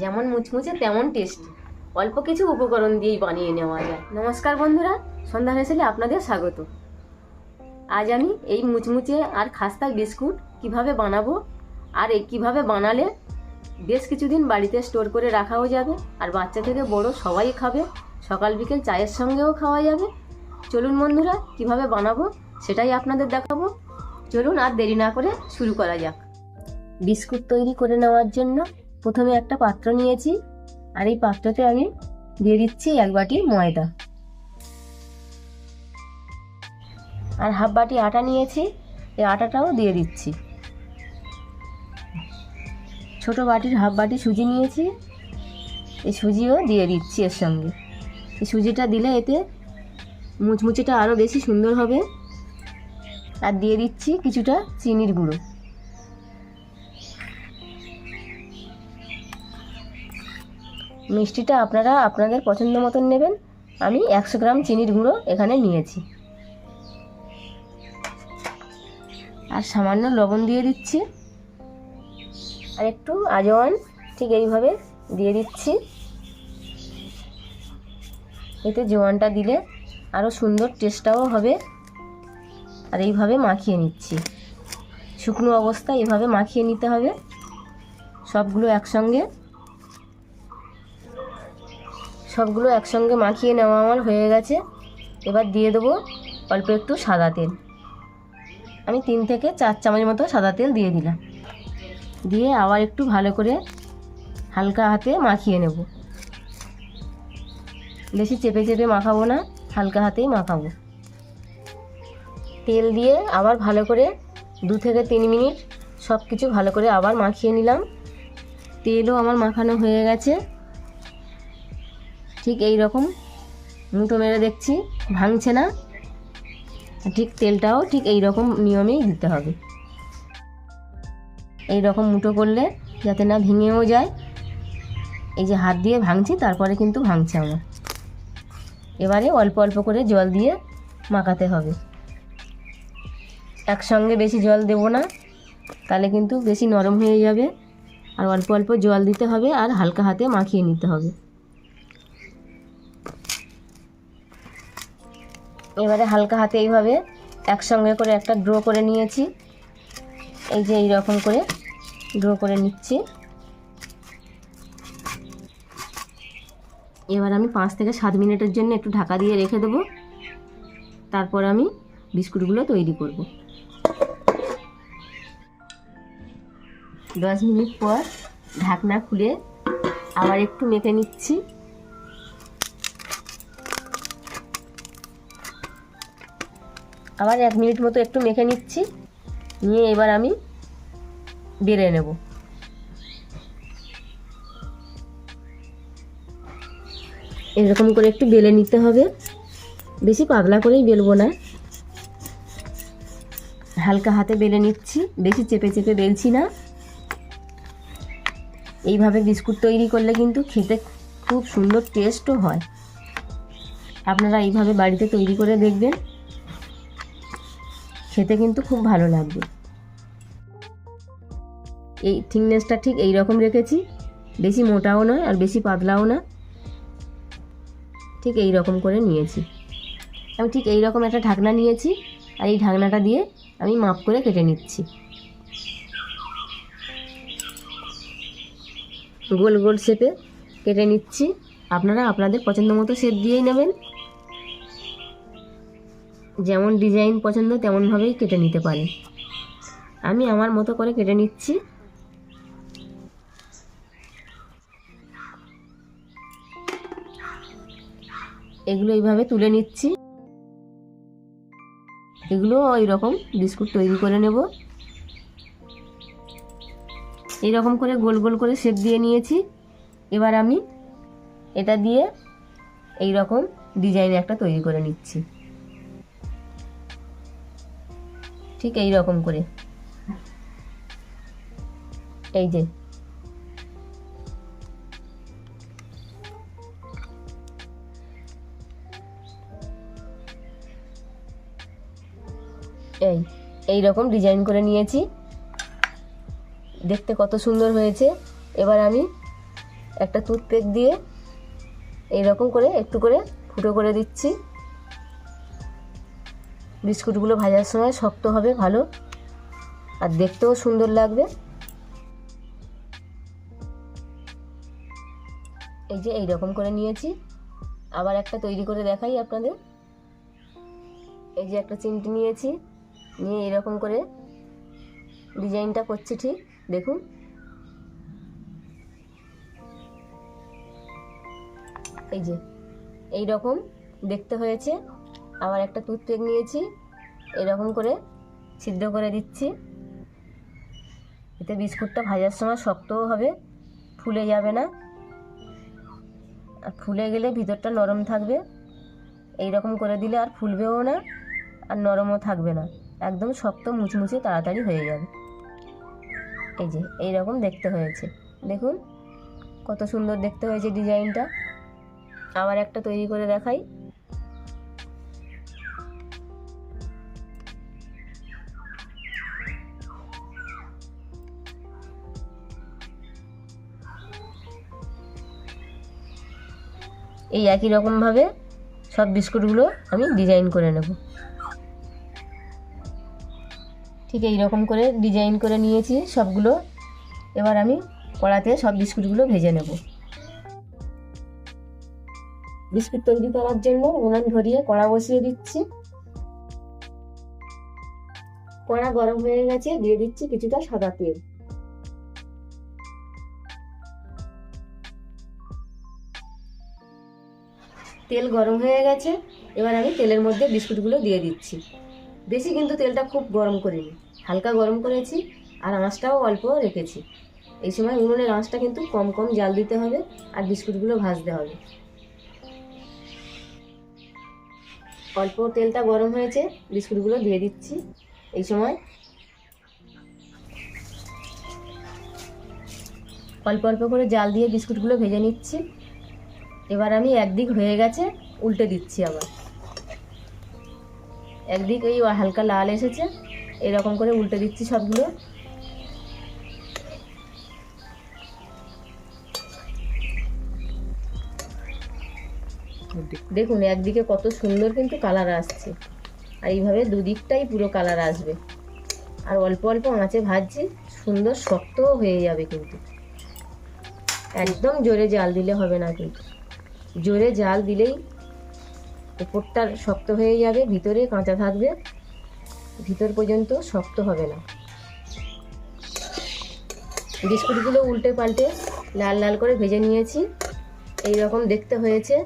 যেমন মুচমুচে তেমন টেস্ট। অল্প কিছু উপকরণ দিয়েই বানিয়ে নেওয়া যায়। নমস্কার বন্ধুরা সন্ধ্যা হেসেলে আপনাদের স্বাগত। আজ আমি এই মুচমুচে আর খাস্তা বিস্কুট কীভাবে বানাবো আর এই কীভাবে বানালে বেশ কিছুদিন বাড়িতে স্টোর করে রাখাও যাবে আর বাচ্চা থেকে বড় সবাই খাবে, সকাল বিকেল চায়ের সঙ্গেও খাওয়া যাবে। চলুন বন্ধুরা, কীভাবে বানাবো সেটাই আপনাদের দেখাবো। চলুন আর দেরি না করে শুরু করা যাক। বিস্কুট তৈরি করে নেওয়ার জন্য প্রথমে একটা পাত্র নিয়েছি, আর এই পাত্রতে আমি দিয়ে দিচ্ছি এক বাটি ময়দা। আর হাফ বাটি আটা নিয়েছি, এই আটাটাও দিয়ে দিচ্ছি। ছোট বাটির হাফ বাটি সুজি নিয়েছি, এই সুজিও দিয়ে দিচ্ছি এর সঙ্গে। এই সুজিটা দিলে এতে মুচমুচিটা আরও বেশি সুন্দর হবে। আর দিয়ে দিচ্ছি কিছুটা চিনির গুঁড়ো। মিষ্টিটা আপনারা আপনাদের পছন্দ মতন নেবেন। আমি একশো গ্রাম চিনির গুঁড়ো এখানে নিয়েছি। আর সামান্য লবণ দিয়ে দিচ্ছি। আর একটু আজওয়ান, ঠিক এইভাবে দিয়ে দিচ্ছি। এতে জোয়ানটা দিলে আরও সুন্দর টেস্টটাও হবে। আর এইভাবে মাখিয়ে নিচ্ছি। শুকনো অবস্থায় এভাবে মাখিয়ে নিতে হবে। সবগুলো একসঙ্গে। সবগুলো একসঙ্গে মাখিয়ে নেওয়া আমার হয়ে গেছে। এবার দিয়ে দেবো অল্প একটু সাদা তেল। আমি তিন থেকে চার চামচ মতো সাদা তেল দিয়ে দিলাম। দিয়ে আবার একটু ভালো করে হালকা হাতে মাখিয়ে নেব। বেশি চেপে চেপে মাখাবো না, হালকা হাতেই মাখাবো। তেল দিয়ে আবার ভালো করে দু থেকে তিন মিনিট সব কিছু ভালো করে আবার মাখিয়ে নিলাম। তেলও আমার মাখানো হয়ে গেছে। ঠিক এই রকম। মুটো মেরে দেখছি, ভাঙছে না। ঠিক তেলটাও ঠিক এই রকম নিয়মেই দিতে হবে। এই রকম মুটো করলে যাতে না ভেঙেও যায়। এই যে হাত দিয়ে ভাঙছি, তারপরে কিন্তু ভাঙছে আমার। এবারে অল্প অল্প করে জল দিয়ে মাখাতে হবে। একসঙ্গে বেশি জল দেব না, তাহলে কিন্তু বেশি নরম হয়ে যাবে। আর অল্প অল্প জল দিতে হবে আর হালকা হাতে মাখিয়ে নিতে হবে। এবারে হালকা হাতে এইভাবে একসঙ্গে করে একটা ড্র করে নিয়েছি। এই যে এই রকম করে ড্র করে নিচ্ছি। এবার আমি পাঁচ থেকে সাত মিনিটের জন্য একটু ঢাকা দিয়ে রেখে দেবো। তারপর আমি বিস্কুটগুলো তৈরি করব। দশ মিনিট পর ঢাকনা খুলে আবার একটু মেখে নিচ্ছি। আবার এক মিনিট মতো একটু মেখে নিচ্ছি। নিয়ে এবার আমি বেড়ে নেব। এরকম করে একটু বেলে নিতে হবে। বেশি পাতলা করেই বেলবো না। হালকা হাতে বেলে নিচ্ছি। বেশি চেপে চেপে বেলছি না। এইভাবে বিস্কুট তৈরি করলে কিন্তু খেতে খুব সুন্দর টেস্টও হয়। আপনারা এইভাবে বাড়িতে তৈরি করে দেখবেন। খেতে কিন্তু খুব ভালো লাগবে। এই থিকনেসটা ঠিক এই রকম রেখেছি। বেশি মোটাও নয় আর বেশি পাতলাও না। ঠিক এই রকম করে নিয়েছি। আমি ঠিক এই রকম একটা ঢাকনা নিয়েছি আর এই ঢাকনাটা দিয়ে আমি মাপ করে কেটে নিচ্ছি। গোল গোল শেপে কেটে নিচ্ছি। আপনারা আপনাদের পছন্দ মতো শেপ দিয়েই নেবেন। যেমন ডিজাইন পছন্দ, তেমনভাবেই কেটে নিতে পারেন আমি আমার মতো করে কেটে নিচ্ছি। এগুলো এইভাবে তুলে নিচ্ছি। এগুলো ওই রকম বিস্কুট তৈরি করে নেব। এইরকম করে গোল গোল করে শেপ দিয়ে নিয়েছি। এবার আমি এটা দিয়ে এই রকম ডিজাইন একটা তৈরি করে নিচ্ছি। ঠিক এই রকম করে। এই যে। এই এই রকম ডিজাইন করে নিয়েছি। দেখতে কত সুন্দর হয়েছে। এবার আমি একটা টুথপেক দিয়ে এই রকম করে একটু করে ফুটো করে দিচ্ছি। বিস্কুটগুলো ভাজার সময় শক্ত হবে, ভালো। আর দেখতেও সুন্দর লাগবে। এই যে এই রকম করে নিয়েছি। আবার একটা তৈরি করে দেখাই আপনাদের। এই যে একটা চিমটি নিয়েছি। নিয়ে এরকম করে ডিজাইনটা করছি ঠিক, দেখুন। এই যে এই রকম দেখতে হয়েছে। আবার একটা টুথপেক নিয়েছি। এরকম করে ছিদ্র করে দিচ্ছি। এতে বিস্কুটটা ভাজার সময় শক্তও হবে, ফুলে যাবে না। আর ফুলে গেলে ভিতরটা নরম থাকবে। এই রকম করে দিলে আর ফুলবেও না, আর নরমও থাকবে না। একদম শক্ত, মুচমুচে, তাড়াতাড়ি হয়ে যাবে। এই যে এই রকম দেখতে হয়েছে। দেখুন, কত সুন্দর দেখতে হয়েছে ডিজাইনটা। আবার একটা তৈরি করে দেখাই। এই একই রকমভাবে সব বিস্কুটগুলো আমি ডিজাইন করে নেব। ঠিক এই রকম করে ডিজাইন করে নিয়েছি সবগুলো। এবার আমি কড়াতে সব বিস্কুটগুলো ভেজে নেব। বিস্কুট তৈরি করার জন্য উনান ধরিয়ে কড়া বসিয়ে দিচ্ছি। কড়া গরম হয়ে গেছে, দিয়ে দিচ্ছি কিছুটা সাদা তেল। তেল গরম হয়ে গেছে, এবার আমি তেলের মধ্যে বিস্কুটগুলো দিয়ে দিচ্ছি। বেশি কিন্তু তেলটা খুব গরম করিনি, হালকা গরম করেছি আর আঁচটাও অল্প রেখেছি। এই সময় উনুনের আঁচটা কিন্তু কম কম জাল দিতে হবে আর বিস্কুটগুলো ভাজতে হবে। অল্প তেলটা গরম হয়েছে, বিস্কুটগুলো দিয়ে দিচ্ছি। এই সময় অল্প অল্প করে জাল দিয়ে বিস্কুটগুলো ভেজে নিচ্ছি। এবার আমি একদিক হয়ে গেছে, উল্টে দিচ্ছি আবার। একদিক এই হালকা লাল এসেছে, এরকম করে উল্টে দিচ্ছি সবগুলো। দেখুন, একদিকে কত সুন্দর কিন্তু কালার আসছে, আর এইভাবে দুদিকটাই পুরো কালার আসবে। আর অল্প অল্প আঁচে ভাজছি, সুন্দর শক্তও হয়ে যাবে কিন্তু। একদম জোরে জাল দিলে হবে না কিন্তু। জোরে জাল দিলেই উপরটা শক্ত হয়ে যাবে, ভিতরে কাঁচা থাকবে, ভিতর পর্যন্ত শক্ত হবে না। বিস্কুটগুলো উল্টে পাল্টে লাল লাল করে ভেজে নিয়েছি। এই রকম দেখতে হয়েছে।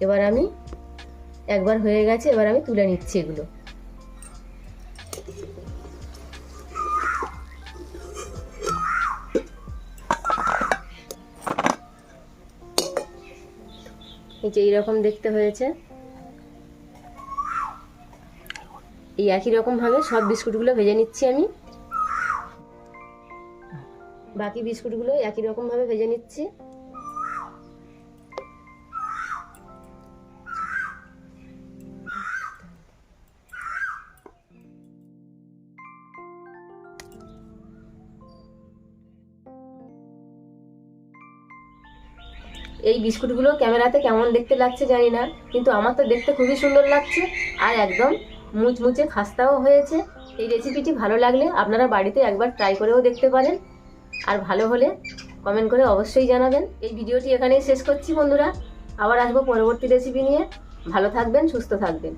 এবার আমি একবার হয়ে গেছে, এবার আমি তুলে নিচ্ছি এগুলো। এই যে এইরকম দেখতে হয়েছে। এই একই রকমভাবে সব বিস্কুটগুলো ভেজে নিচ্ছি আমি। বাকি বিস্কুটগুলো একই রকমভাবে ভেজে নিচ্ছি। এই বিস্কুটগুলো ক্যামেরাতে কেমন দেখতে লাগছে জানি না, কিন্তু আমার তো দেখতে খুবই সুন্দর লাগছে আর একদম মুচমুচে খাস্তাও হয়েছে। এই রেসিপিটি ভালো লাগলে আপনারা বাড়িতে একবার ট্রাই করেও দেখতে পারেন। আর ভালো হলে কমেন্ট করে অবশ্যই জানাবেন। এই ভিডিওটি এখানেই শেষ করছি বন্ধুরা। আবার আসব পরবর্তী রেসিপি নিয়ে। ভালো থাকবেন, সুস্থ থাকবেন।